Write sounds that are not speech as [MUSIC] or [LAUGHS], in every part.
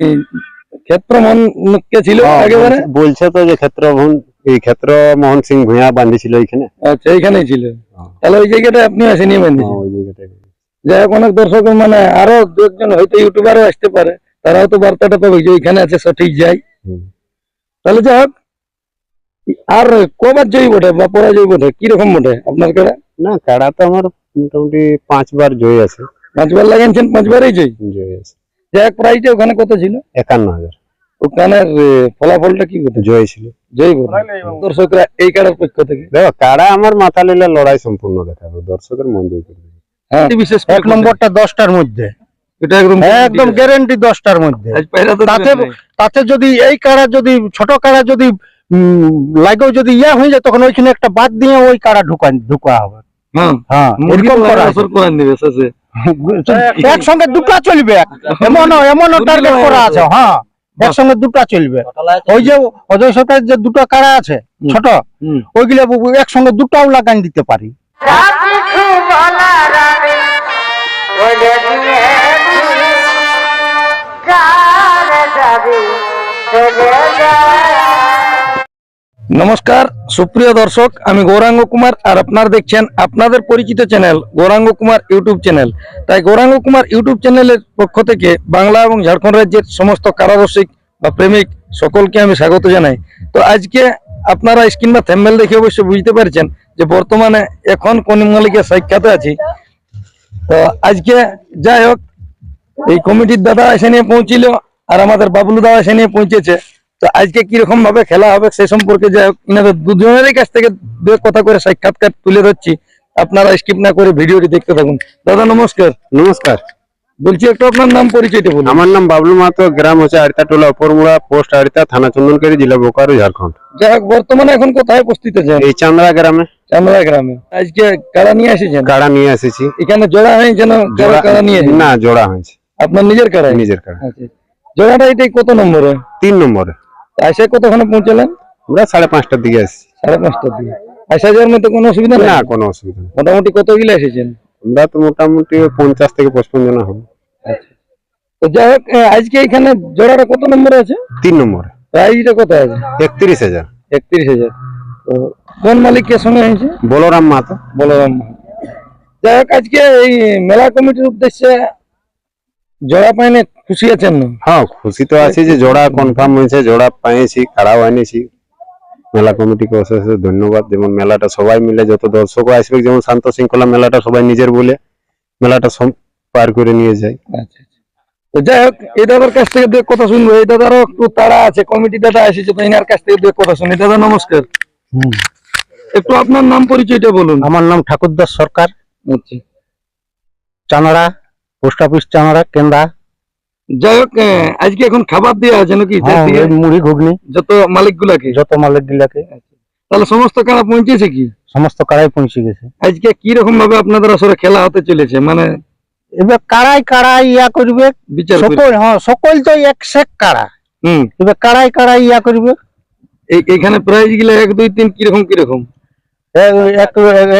এই ক্ষেত্র ছিল হ্যাঁ, একেবারে? বলছে- তো যে ক্ষেত্র মোহন এই ক্ষেত্র মোহন সিং ভূঁইয়া বাঁধিছিল এইখানে। আচ্ছা এইখানেই ছিল। হ্যাঁ। তাহলে ওই জায়গাটা আপনি এসে নিয়ে হ্যাঁ, বাঁধিয়েছেন ওই জায়গাটায় যাই হোক অনেক দর্শক মানে আরও দু একজন হয়তো ইউটিউবারও আসতে পারে তারাও তো বার্তাটা পাবে যে ওইখানে আছে সঠিক যাই তাহলে যাই হোক আর কবার জয়ী বটে বা পরাজয় বটে? কীরকম বটে আপনার কাছে না কাড়া তো আমার মোটামুটি পাঁচবার জয় আছে। পাঁচবার লাগাইছেন পাঁচবারই জয়ী? জয় আছে। হোক প্রাইজটা ওখানে কত ছিল? একান্ন হাজার। ওখানের ফলাফলটা কি বটে জয় ছিল। জয়ী দর্শকরা এই কাড়ার পক্ষ থেকে। দেখো কাড়া আমার মাথা নিলে লড়াই সম্পূর্ণ দেখাবে। দর্শকের মন জয় করবে। হ্যাঁ। বিশেষ এক নম্বরটা দশটার মধ্যে। একদম একদম গ্যারেন্টি দশটার মধ্যে। আজ পায়রা তো তাতে তাতে যদি এই কাড়া যদি ছোট কাড়া যদি উম, লাগেও যদি ইয়া হয়ে যায় তখন ওইখানে একটা বাদ দিয়ে ওই কাড়া ঢুকা ঢুকা হবে। হ্যাঁ। হ্যাঁ এরকম করা একসঙ্গে দুটা চলবে। এমন এমন টার্গেট করা আছে হ্যাঁ। একসঙ্গে দুটা চলবে। ওই যে অজয় সরকার যে দুটো কারা আছে ছোট। ওইগুলো একসঙ্গে দুটাও লাগান দিতে পারি। নমস্কার, সুপ্রিয় দর্শক, আমি গৌরাঙ্গ কুমার আর আপনারা দেখছেন আপনাদের পরিচিত channel Gouranga Kumar YouTube channel. তাই গৌরাঙ্গ কুমার ইউটিউব চ্যানেলের পক্ষ থেকে বাংলা এবং ঝাড়খণ্ড রাজ্যের সমস্ত কারারসিক বা প্রেমিক সকলকে আমি স্বাগত জানাই। তো আজকে আপনারা স্ক্রিন বা থ্যাম্বেল দেখে অবশ্য বুঝতে পারছেন যে বর্তমানে এখন কোন মালিকের সাক্ষাতে আছি। তো আজকে যাই হোক, এই কমিটির দাদা এসে নিয়ে পৌঁছিল আর আমাদের বাবলু দাদা এসে নিয়ে পৌঁছেছে। তো আজকে কীরকম ভাবে খেলা হবে সে সম্পর্কে যাই হোক ইনাদের দুজনেরই কাছ থেকে দু কথা করে সাক্ষাৎকার তুলে ধরছি। আপনারা স্কিপ না করে ভিডিওটি দেখতে থাকুন। দাদা নমস্কার। নমস্কার। বলছি একটু আপনার নাম পরিচয়টা বলুন। আমার নাম বাবলু মাহাতো গ্রাম হচ্ছে আড়িতা টোলা উপরমুড়া পোস্ট আড়িতা থানা চন্দনকারী জেলা বোকারো ঝাড়খণ্ড। যাই হোক বর্তমানে এখন কোথায় উপস্থিত আছেন? এই চান্দ্রা গ্রামে। চামড়া গ্রামে। আজকে কারা নিয়ে এসেছেন? কাড়া নিয়ে এসেছি। এখানে জোড়া হয়েছে না জোড়া কারা নিয়ে না জোড়া হয়েছে। আপনার নিজের কারা নিজের কাড়া আচ্ছা। জোড়াটা এটাই কত নম্বরে? তিন নম্বরে। আসে কতক্ষণে পৌঁছালেন? আমরা সাড়ে পাঁচটার দিকে এসেছি সাড়ে পাঁচটার দিকে। আসা যাওয়ার মতো কোনো অসুবিধা না কোনো অসুবিধা মোটামুটি কত গিলা এসেছেন? আমরা তো মোটামুটি পঞ্চাশ থেকে পঁচপন্ন জন হবে। তো যাই হোক আজকে এখানে জোড়াটা কত নম্বরে আছে? তিন নম্বরে। প্রাইজটা কত আছে একত্রিশ হাজার। একত্রিশ হাজার। তো কোন মালিকের সঙ্গে হয়েছে? বলরাম মাহাতো। বলরাম মাহাতো। যাই হোক আজকে এই মেলা কমিটির উদ্দেশ্যে জোড়া পাইনে খুশি আছেন? না হ্যাঁ খুশি তো আছি যে জোড়া কনফার্ম হয়েছে জোড়া পেয়েছি খাড়াও এনেছি মেলা কমিটিকে অশেষ ধন্যবাদ যেমন মেলাটা সবাই মিলে যত দর্শকও আসবে যেমন শান্ত শৃঙ্খলা মেলাটা সবাই নিজের বলে মেলাটা সব পার করে নিয়ে যায়। আচ্ছা আচ্ছা। তো যাই হোক এই দাদার কাছ থেকে দু কথা শুনব। এই দাদারও একটু তাড়া আছে কমিটি দাদা এসেছে তো এনার কাছ থেকে দু কথা শুনি। দাদা নমস্কার। একটু আপনার নাম পরিচয়টা বলুন। আমার নাম ঠাকুরদাস সরকার। আচ্ছা। চানাড়া পোস্ট অফিস চানাড়া কেন্দ্রা যাই হোক আজকে এখন খাবার দেওয়া আছে নাকি? হ্যাঁ, মুড়ি ঘুগনি। যত মালিক গুলাকে যত মালের ডিলাকে তাহলে সমস্ত কারা পৌঁছেছে কি? সমস্ত কাড়াই পৌঁছে গেছে। আজকে কি রকম ভাবে আপনাদের আসলে খেলা হতে চলেছে? মানে এবার কাড়াই কাড়াই ইয়া করবে। বিচার সকল হ্যাঁ সকল তো এক সেক কাড়া হুম। এবার কাড়াই কাড়াই ইয়া করবে। এইখানে প্রাইজগুলো এক দুই তিন কীরকম কীরকম?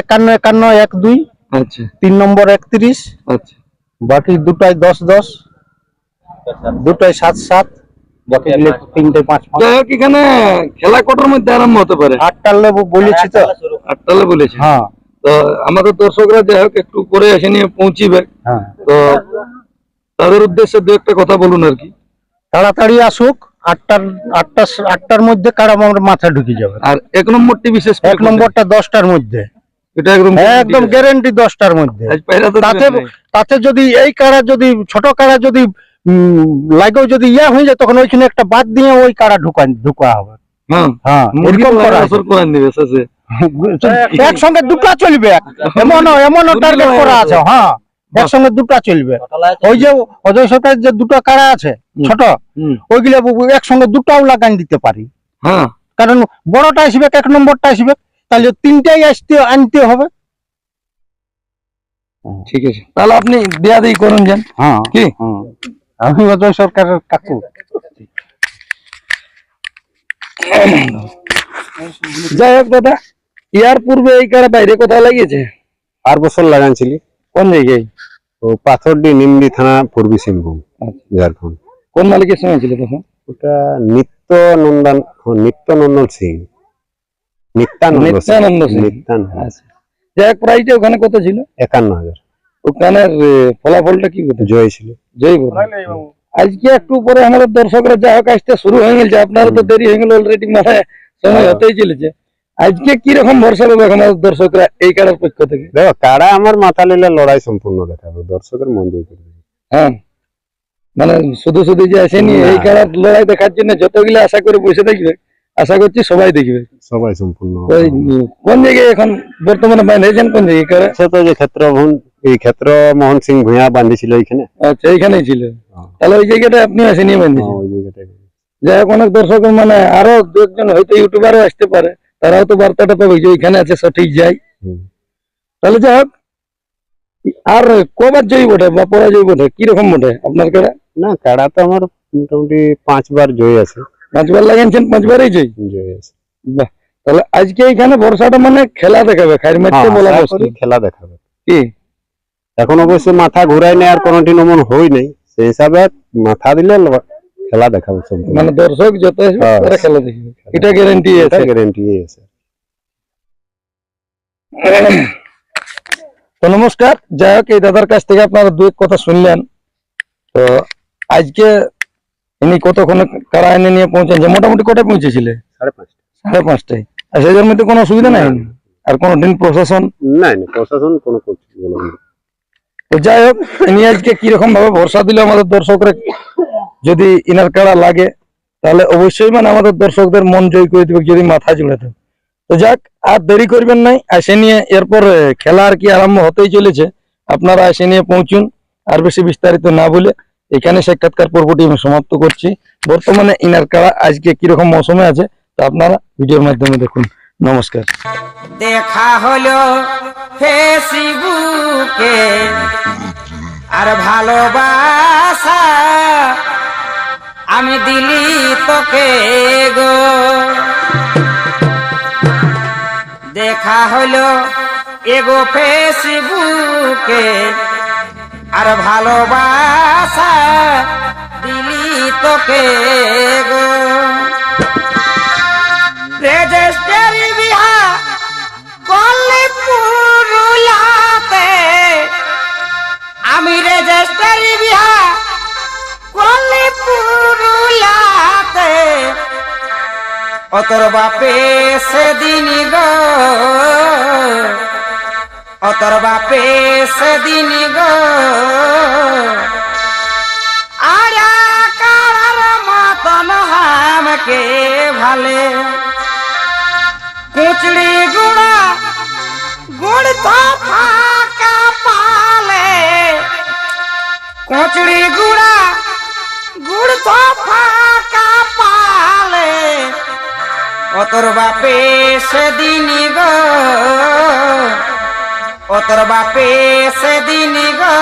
একান্ন একান্ন এক দুই। আচ্ছা। তিন নম্বর একত্রিশ। আচ্ছা। বাকি দুটাই দশ দশ দুটাই সাত সাত বাকি তিনটে পাঁচ পাঁচ। এখানে খেলা কটার মধ্যে আরম্ভ হতে পারে। আটটার লেবু বলেছি তো। আটটালে বলেছে। হ্যাঁ। তো আমাদের দর্শকরা যাই হোক একটু পরে এসে নিয়ে পৌঁছিবে। হ্যাঁ। তো তাদের উদ্দেশ্যে দু একটা কথা বলুন আর কি। তাড়াতাড়ি আসুক আটটার আটটা আটটার মধ্যে কারা আমার মাথা ঢুকে যাবে? আর এক নম্বরটি বিশেষ এক নম্বরটা দশটার মধ্যে। এটা একদম একদম গ্যারেন্টি দশটার মধ্যে। তাতে তাতে যদি এই কাড়া যদি ছোট কাড়া যদি লাগেও যদি ইয়া হয়ে যায় তখন ওইখানে একটা বাদ দিয়ে ওই কাড়া ঢুকা ঢুকা হবে। হ্যাঁ। হ্যাঁ এরকম করা আসর কোরআন দিবে শেষে [LAUGHS] একসঙ্গে দুটা চলবে। এমন এমন টার্গেট করা আছে হ্যাঁ। একসঙ্গে দুটা চলবে। ওই যে অজয় সরকার যে দুটো কাড়া আছে ছোট ওইগুলো একসঙ্গে দুটাও লাগান দিতে পারি। হ্যাঁ। কারণ বড়টা আসবে এক নম্বরটা আসবে। তাহলে তিনটাই আসতে আনতে হবে। ঠিক আছে। তাহলে আপনি দেয়া দেই করুন যান। হ্যাঁ কি? হ্যাঁ। আমি অজয় সরকারের কাকু। যাই হোক দাদা ইয়ার পূর্বে এই কারা বাইরে কোথায় লাগিয়েছে? আর বছর লাগানছিলি। কোন জায়গায়? ও পাথরডি নিমডি থানা পূর্বী সিংভূম আচ্ছা। ঝাড়খণ্ড কোন মালিকের সঙ্গে ছিল তখন? ওটা নিত্য নন্দন নিত্য নন্দন সিং। নিত্যানন্দ নিত্যানন্দ নিত্যানন্দ। যাই হোক প্রাইসটা ওখানে কত ছিল? একান্ন হাজার। ওখানের এ, ফলাফলটা কি কত জয় ছিল। জয় বল আজকে একটু পরে আমাদের দর্শকরা যা হোক আসতে শুরু হয়ে গেছে। আপনারও তো দেরি হয়ে গেল অলরেডি মানে সময় হ্যাঁ। হতেই চলেছে। আজকে কি রকম ভরসা পাবে আমাদের দর্শকরা এই কারার পক্ষ থেকে? দেখো কারা আমার মাথা নিলে লড়াই সম্পূর্ণ দেখাবে দর্শকের মন জয় করবে। হ্যাঁ। মানে শুধু শুধু যে আসেনি এই কারার লড়াই দেখার জন্য যতগুলো আশা করে বসে থাকবে আশা করছি সবাই দেখবে। সবাই সম্পূর্ণ তো এই, উম, কোন জায়গায় এখন বর্তমানে বাঁধেছেন কোন জায়গায় কারা সে তো যে ক্ষেত্র এই ক্ষেত্র মোহন সিং ভূঁয়া বাঁধিছিল এখানে আচ্ছা এইখানেই ছিল। হ্যাঁ। তাহলে ওই জায়গাটা আপনি আসেনি হ্যাঁ, বাঁধেছেন ওই জায়গাটায় যাই হোক অনেক দর্শক মানে আরও দু একজন হয়তো ইউটিউবারও আসতে পারে। তারাও তো বার্তাটা পাবে যে এখানে আছে সঠিক যাই। হুম। তাহলে যাই হোক আর কবার জয়ী বটে বা পরাজয় বটে? কীরকম বটে আপনার কারা না কাড়া তো আমার মোটামুটি পাঁচবার জয় আছে। পাঁচবার লাগাইছেন পাঁচবারই জয় বাহ তাহলে আজকে এখানে ভরসাটা মানে খেলা দেখাবে খাইর হ্যাঁ, বলা করি খেলা দেখাবে। কি? এখন অবশ্য মাথা ঘুরাই নেই আর কোনোটি নমন হই নাই। সেই হিসাবে মাথা দিলে খেলা দেখাবে মানে দর্শক যত হ্যাঁ। তারা খেলা দেখবে। এটা গ্যারান্টি আছে। গ্যারেন্টি আছে। তো নমস্কার যাই হোক এই দাদার কাছ থেকে আপনারা দু এক কথা শুনলেন। তো আজকে ইনি কতক্ষণে কারা এনে নিয়ে পৌঁছেছে মোটামুটি কটায় পৌঁছেছিলে? সাড়ে পাঁচটা সাড়ে পাঁচটায়। আর সেটার মধ্যে কোনো অসুবিধা নাই? আর কোনো দিন প্রশাসন? নাই না প্রশাসন কোনো। তো যাই হোক ইনি আজকে কীরকম ভাবে ভরসা দিল আমাদের দর্শকরা? যদি ইনার কাড়া লাগে তাহলে অবশ্যই মানে আমাদের দর্শকদের মন জয় করে দিবে যদি মাথা জুড়ে দেয়। তো যাক আর দেরি করবেন নাই আসে নিয়ে এরপর খেলা আর কি আরম্ভ হতেই চলেছে। আপনারা এসে নিয়ে পৌঁছুন আর বেশি বিস্তারিত না বলে এখানে সাক্ষাৎকার পর্বটি আমি সমাপ্ত করছি। বর্তমানে ইনার কাড়া আজকে কীরকম মৌসুমে আছে, তা আপনারা ভিডিওর মাধ্যমে দেখুন। নমস্কার। দেখা হলো ফেসবুকে, আর ভালোবাসা আমি দিলি তোকে গো। দেখা হলো এগো ফেসবুকে আর ভালোবাসা দিলি তোকে গো। আমি রেজিস্টারি বিহা করলে পুরুলাতে। অতর বাপে সেদিন গো অতর বাপে সেদিন গো। আরা হামকে ভালে। কুচড়ি গুড়া, গুড় তো ফাঁকা পালে। কুচড়ি গুড়া, গুড় তো ফাঁকা পালে। অতর বাপে সেদিন গো। ও তোর বাপে সেদিন গো